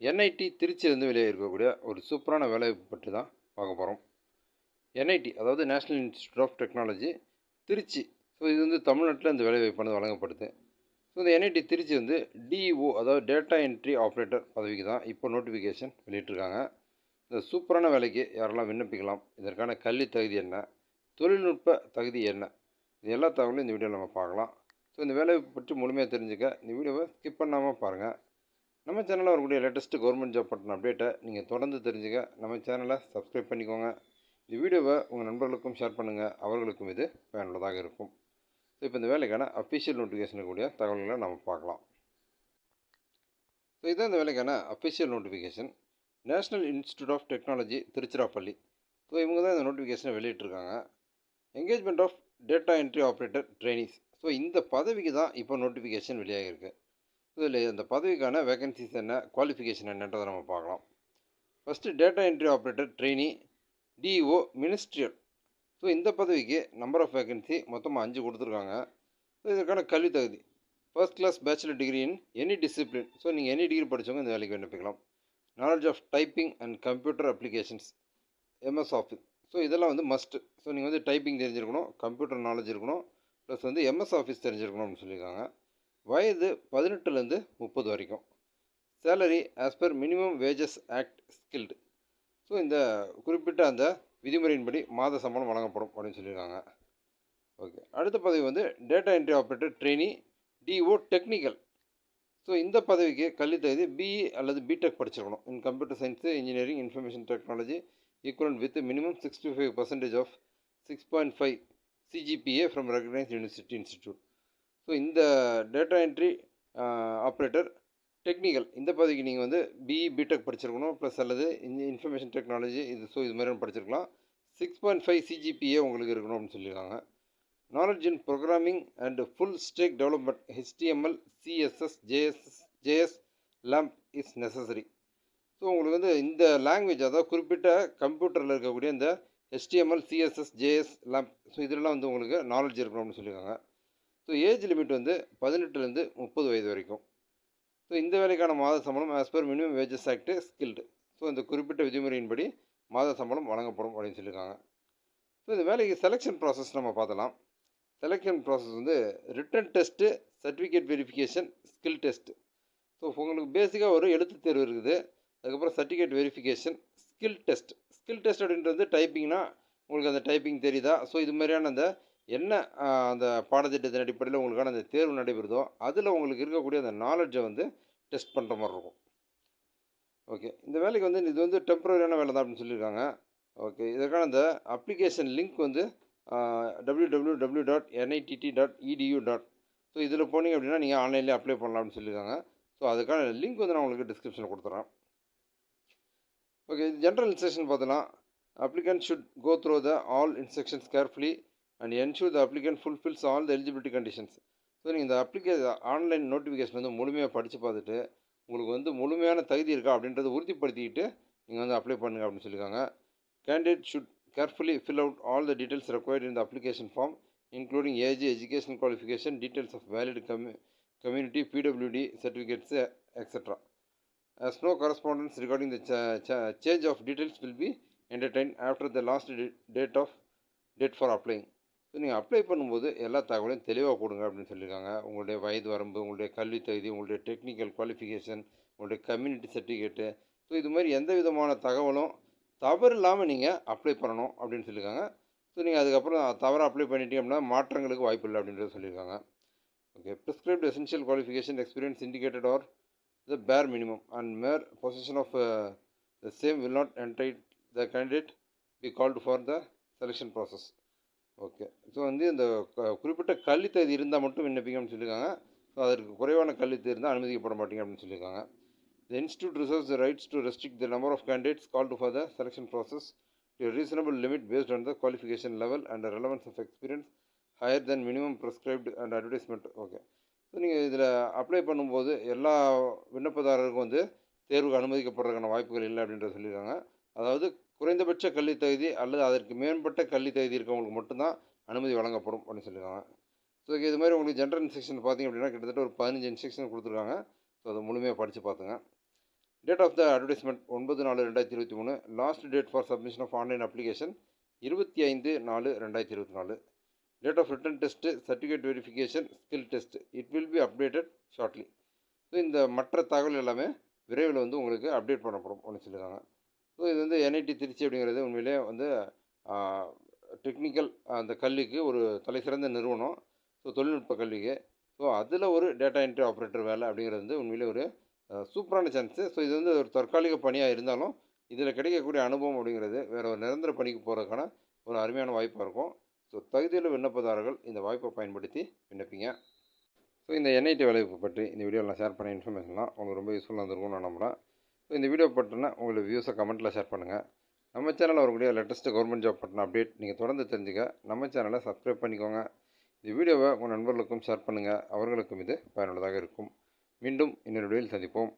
NIT திருச்சியிலேருந்து வெளியே இருக்கக்கூடிய ஒரு சூப்பரான வேலைவாய்ப்பு பற்றி தான் பார்க்க போகிறோம் என்ஐடி அதாவது national institute of technology Tiruchi. So இது வந்து தமிழ்நாட்டில் இந்த வேலைவாய்ப்பானது வழங்கப்படுது. ஸோ இந்த என்ஐடி திருச்சி வந்து டிஇஓ அதாவது டேட்டா என்ட்ரி ஆப்ரேட்டர் பதவிக்கு தான் இப்போ நோட்டிஃபிகேஷன் வெளியிட்டிருக்காங்க. இந்த சூப்பரான வேலைக்கு யாரெல்லாம் விண்ணப்பிக்கலாம் இதற்கான கல்வி தகுதி என்ன தொழில்நுட்ப தகுதி என்ன இது எல்லா தகவலும் இந்த வீடியோவில் நம்ம பார்க்கலாம். ஸோ இந்த வேலையை பற்றி முழுமையாக தெரிஞ்சுக்க இந்த வீடியோவை ஸ்கிப் பண்ணாமல் பாருங்கள் நம்ம சேனலில் வரக்கூடிய லேட்டஸ்ட்டு கவர்மெண்ட் ஜாப் பற்றின அப்டேட்டை நீங்கள் தொடர்ந்து தெரிஞ்சுக்க நம்ம சேனலை சப்ஸ்கிரைப் பண்ணிக்கோங்க. இந்த வீடியோவை உங்கள் நண்பர்களுக்கும் ஷேர் பண்ணுங்கள் அவர்களுக்கும் இது பயனுள்ளதாக இருக்கும். ஸோ இப்போ இந்த வேலைக்கான அஃபிஷியல் நோட்டிஃபிகேஷன் கூடிய தகவல்களை நம்ம பார்க்கலாம். ஸோ இதுதான் இந்த வேலைக்கான official notification national institute of technology Tiruchirappalli. So இவங்க தான் இந்த நோட்டிஃபிகேஷனை வெளியிட்டிருக்காங்க. Engagement of data entry operator trainees so இந்த பதவிக்கு தான் இப்போ நோட்டிஃபிகேஷன் வெளியாகிருக்கு இதில் இந்த பதவிக்கான வேகன்சிஸ் என்ன குவாலிஃபிகேஷன் என்னன்றதை நம்ம பார்க்கலாம். First data entry operator trainee DO ministerial so இந்த பதவிக்கு நம்பர் ஆஃப் வேகன்சி மொத்தமாக அஞ்சு கொடுத்துருக்காங்க. ஸோ இதற்கான கல்வி தகுதி. First class bachelor degree in any discipline so நீங்கள் எனி டிகிரி படித்தவங்க இந்த வேலைக்கு விண்ணப்பிக்கலாம் knowledge of typing and computer applications MS Office so இதெல்லாம் வந்து மஸ்ட்டு ஸோ நீங்கள் வந்து டைப்பிங் தெரிஞ்சிருக்கணும் கம்ப்யூட்டர் நாலேஜ் இருக்கணும் ப்ளஸ் வந்து எம்எஸ் ஆஃபீஸ் தெரிஞ்சிருக்கணும் அப்படின்னு சொல்லியிருக்காங்க. வயது பதினெட்டுலேருந்து முப்பது வரைக்கும். Salary as per minimum wages act skilled so இந்த குறிப்பிட்ட அந்த விதிமுறையின்படி மாத சம்பளம் வழங்கப்படும் அப்படின்னு சொல்லியிருக்காங்க. ஓகே அடுத்த பதவி வந்து data entry operator trainee DO technical so இந்த பதவிக்கு கல்வி தகுதி பிஇ அல்லது பிடெக் படிச்சிருக்கணும். In computer science engineering information technology equivalent with minimum sixty five percentage of six point five CGPA from recognise university institute so இந்த data entry operator technical இந்த பதவிக்கு நீங்கள் வந்து பிஇ பிடெக் படிச்சிருக்கணும் ப்ளஸ் அல்லது இந்த இன்ஃபர்மேஷன் டெக்னாலஜி இது so இது மாதிரி படிச்சிருக்கலாம். சிக்ஸ் பாயிண்ட் ஃபைவ் சிஜிபிஏ உங்களுக்கு இருக்கணும் அப்படின்னு சொல்லியிருக்காங்க. Knowledge in programming and full stack development HTML CSS JS JS LAMP is necessary so உங்களுக்கு வந்து இந்த லாங்குவேஜ் அதாவது குறிப்பிட்ட கம்ப்யூட்டரில் இருக்கக்கூடிய இந்த HTML CSS JS LAMP so இதெல்லாம் வந்து உங்களுக்கு நாலேஜ் இருக்கணும்னு சொல்லியிருக்காங்க. ஸோ ஏஜ் லிமிட் வந்து பதினெட்டுலேருந்து முப்பது வயது வரைக்கும். ஸோ இந்த வேலைக்கான மாத சம்பளம் as per minimum wages act skilled so இந்த குறிப்பிட்ட விதிமுறையின்படி மாத சம்பளம் வழங்கப்படும் அப்படின்னு சொல்லியிருக்காங்க. ஸோ இந்த வேலைக்கு செலெக்ஷன் ப்ராசஸ் நம்ம பார்த்தலாம் செலெக்ஷன் ப்ராசஸ் வந்து written test certificate verification skill test so உங்களுக்கு பேசிக்காக ஒரு எழுத்து தேர்வு இருக்குது. அதுக்கப்புறம் certificate verification skill test skill test அப்படின்றது டைப்பிங்னா உங்களுக்கு அந்த டைப்பிங் தெரியுதா? ஸோ இது மாதிரியான அந்த என்ன அந்த பாடத்திட்டத்தின் அடிப்படையில் உங்களுக்கான அந்த தேர்வு நடைபெறுதோ அதில் உங்களுக்கு இருக்கக்கூடிய அந்த நாலெட்ஜை வந்து டெஸ்ட் பண்ணுற மாதிரி இருக்கும். ஓகே இந்த வேலைக்கு வந்து இது வந்து டெம்பரரியான வேலை தான் அப்படின்னு சொல்லியிருக்காங்க. ஓகே இதற்கான அந்த அப்ளிகேஷன் லிங்க் வந்து W W W dot NITT dot edu dot so இதில் போனீங்க அப்படின்னா நீங்கள் ஆன்லைன்லேயே அப்ளை பண்ணலாம் அப்படின்னு சொல்லியிருக்காங்க. ஸோ அதுக்கான லிங்க் வந்து நான் உங்களுக்கு டிஸ்கிரிப்ஷனில் கொடுத்துட்றேன் ஓகே ஜென்ரல் இன்ஸ்ட்ரக்ஷன் பார்த்தோன்னா applicant should go through the all instructions carefully and ensure the applicant fulfils all the eligibility conditions so நீங்கள் இந்த அப்ளிகே ஆன்லைன் நோட்டிஃபிகேஷன் வந்து முழுமையாக படித்து பார்த்துட்டு உங்களுக்கு வந்து முழுமையான தகுதி இருக்கா அப்படின்றத உறுதிப்படுத்திக்கிட்டு நீங்கள் வந்து அப்ளை பண்ணுங்க அப்படின்னு சொல்லியிருக்காங்க. Candidate should carefully fill out all the details required in the application form including age education qualification details of valid community community PWD certificates etcetera as no correspondence regarding the ch- ch- change of details will be entertained after the last date of date for applying. So நீங்கள் apply பண்ணும்போது எல்லா தகவலையும் தெளிவாக கொடுங்க அப்படின்னு சொல்லியிருக்காங்க. உங்களுடைய வயது வரம்பு உங்களுடைய கல்வி தகுதி உங்களுடைய டெக்னிக்கல் குவாலிஃபிகேஷன் உங்களுடைய கம்யூனிட்டி சர்டிஃபிகேட்டு ஸோ இது மாதிரி எந்த விதமான தகவலும் தவறு இல்லாமல் நீங்கள் அப்ளை பண்ணணும் அப்படின்னு சொல்லியிருக்காங்க. ஸோ நீங்கள் அதுக்கப்புறம் தவறாக அப்ளை பண்ணிட்டீங்க அப்படின்னா மாற்றங்களுக்கு வாய்ப்பு இல்லை அப்படின்றத சொல்லியிருக்காங்க. Okay prescribed essential qualification experience indicated are the bare minimum and mere position of the same will not entitle the candidate be called for the selection process okay. So வந்து இந்த குறிப்பிட்ட கல்வித்தகுதி இருந்தால் மட்டும் விண்ணப்பிக்கணும்னு சொல்லியிருக்காங்க ஸோ அதற்கு குறைவான கல்வித்தகுதி இருந்தால் அனுமதிக்கப்பட மாட்டீங்க அப்படின்னு சொல்லியிருக்காங்க the institute reserves the rights to restrict the number of candidates called for the selection process to reasonable limit based on the qualification level and relevance of experience higher than minimum prescribed and advertisement okay so நீங்கள் இதில் apply பண்ணும்போது எல்லா விண்ணப்பதாரருக்கும் வந்து தேர்வுக்கு அனுமதிக்கப்படுறதுக்கான வாய்ப்புகள் இல்லை அப்படின்றத சொல்லியிருக்காங்க அதாவது குறைந்தபட்ச கல்வி தகுதி அல்லது அதற்கு மேம்பட்ட கல்வி தகுதி இருக்கவங்களுக்கு மட்டும்தான் அனுமதி வழங்கப்படும் அப்படின்னு சொல்லியிருக்காங்க. ஸோ இது மாதிரி உங்களுக்கு ஜென்ரல் இன்ஸ்ட்ரக்ஷன் பார்த்திங்க அப்படின்னா கிட்டத்தட்ட ஒரு பதினஞ்சு இன்ஸ்ட்ரக்ஷன் கொடுத்துருக்காங்க. ஸோ அதை முழுமையாக படித்து பார்த்துங்க. டேட் ஆஃப் த அட்வர்டைஸ்மெண்ட் ஒன்பது நாலு ரெண்டாயிரத்தி இருபத்தி மூணு. Last date for submission of online application இருபத்தி ஐந்து நாலு ரெண்டாயிரத்தி இருபத்தி நாலு. Date of written test certificate verification skill test it will be updated shortly so இந்த மற்ற தகவல் எல்லாமே விரைவில் வந்து உங்களுக்கு அப்டேட் பண்ணப்படும் ஒன்று சொல்லியிருக்காங்க. ஸோ இது வந்து என்ஐடி திருச்சி அப்படிங்கிறது உண்மையிலே வந்து டெக்னிக்கல் அந்த கல்விக்கு ஒரு தலைசிறந்த நிறுவனம். ஸோ தொழில்நுட்ப கல்விக்கு. ஸோ அதில் ஒரு டேட்டா என்ட்ரி ஆப்ரேட்டர் வேலை அப்படிங்கிறது வந்து உண்மையிலே ஒரு சூப்பரான சான்ஸு ஸோ இது வந்து ஒரு தற்காலிக பணியாக இருந்தாலும் இதில் கிடைக்கக்கூடிய அனுபவம் அப்படிங்கிறது வேறு ஒரு நிரந்தர பணிக்கு போகிறதுக்கான ஒரு அருமையான வாய்ப்பாக இருக்கும். ஸோ தகுதியில் விண்ணப்பதாரர்கள் இந்த வாய்ப்பை பயன்படுத்தி விண்ணப்பிங்க. ஸோ இந்த என்ஐடி வேலைவாய்ப்பு பற்றி இந்த வீடியோவில் நான் ஷேர் பண்ண இன்ஃபர்மேஷன்லாம் உங்களுக்கு ரொம்ப யூஸ்ஃபுல்லாக இருந்திருக்கும்னு நான் நம்புகிறேன் ஸோ இந்த வீடியோ பற்றினா உங்களுக்கு வியூஸை கமெண்ட்டில் ஷேர் பண்ணுங்கள் நம்ம சேனலில் வரக்கூடிய லேட்டஸ்ட்டு கவர்மெண்ட் ஜாப் பற்றின அப்டேட் நீங்கள் தொடர்ந்து தெரிஞ்சுக்க நம்ம சேனலை சப்ஸ்கிரைப் பண்ணிக்கோங்க. இந்த வீடியோவை உங்கள் நண்பர்களுக்கும் ஷேர் பண்ணுங்கள் அவர்களுக்கும் இது பயனுள்ளதாக இருக்கும். மீண்டும் இன்னொரு வீடியோவில் சந்திப்போம்.